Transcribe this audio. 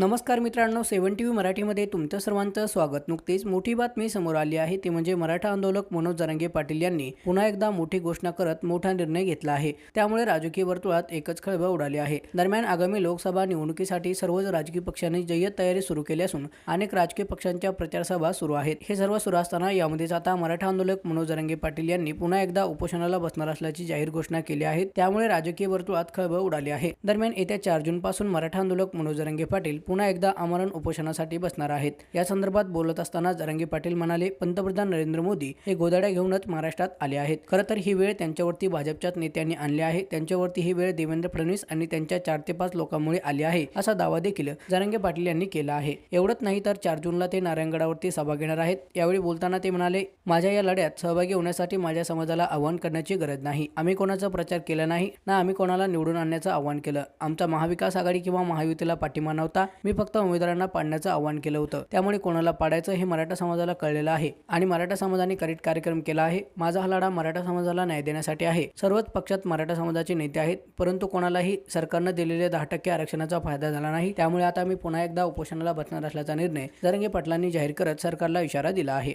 नमस्कार मित्रांनो सेवन T V मराठीमध्ये तुमचं सर्वांचं स्वागत. नुकतीच मोठी बातमी समोर आली आहे ती म्हणजे मराठा आंदोलक मनोज जरांगे पाटील यांनी पुन्हा एकदा मोठी घोषणा करत मोठा निर्णय घेतला आहे. त्यामुळे राजकीय वर्तुळात एकच खळबळ उडाली आहे. दरम्यान आगामी लोकसभा निवडणुकीसाठी सर्वच राजकीय पक्षांनी जय्यत तयारी सुरू केली असून अनेक राजकीय पक्षांच्या प्रचारसभा सुरू आहेत. हे सर्व सुरू असताना यामध्येच आता मराठा आंदोलक मनोज जरांगे पाटील यांनी पुन्हा एकदा उपोषणाला बसणार असल्याची जाहीर घोषणा केली आहे. त्यामुळे राजकीय वर्तुळात खळबळ उडाली आहे. दरम्यान येत्या चार जून पासून मराठा आंदोलक मनोज जरांगे पाटील पुन्हा एकदा आमरण उपोषणासाठी बसणार आहेत. या संदर्भात बोलत असताना जरांगे पाटील म्हणाले पंतप्रधान नरेंद्र मोदी हे गोदाड्या घेऊनच महाराष्ट्रात आले आहेत. खरं तर ही वेळ त्यांच्यावरती भाजपच्याच नेत्यांनी आणली आहे. त्यांच्यावरती ही वेळ देवेंद्र फडणवीस आणि त्यांच्या चार ते पाच लोकांमुळे आली आहे असा दावा देखील जरांगे पाटील यांनी केला आहे. एवढंच नाही तर चार जूनला ते नारायणगडावरती सभा घेणार आहेत. यावेळी बोलताना ते म्हणाले माझ्या या लढ्यात सहभागी होण्यासाठी माझ्या समाजाला आवाहन करण्याची गरज नाही. आम्ही कोणाचा प्रचार केला नाही ना आम्ही कोणाला निवडून आणण्याचं आवाहन केलं. आमचा महाविकास आघाडी किंवा महायुतीला पाठिंबा नव्हता मी फक्त उमेदवारांना पाडण्याचं आवाहन केलं होतं. त्यामुळे कोणाला पाडायचं हे मराठा समाजाला कळलेलं आहे आणि मराठा समाजाने करीत कार्यक्रम केला आहे. माझा हा लढा मराठा समाजाला न्याय देण्यासाठी आहे. सर्वच पक्षात मराठा समाजाचे नेते आहेत परंतु कोणालाही सरकारनं दिलेले दहा टक्के आरक्षणाचा फायदा झाला नाही. त्यामुळे आता मी पुन्हा एकदा उपोषणाला बसणार असल्याचा निर्णय जरंगे पाटलांनी जाहीर करत सरकारला इशारा दिला आहे.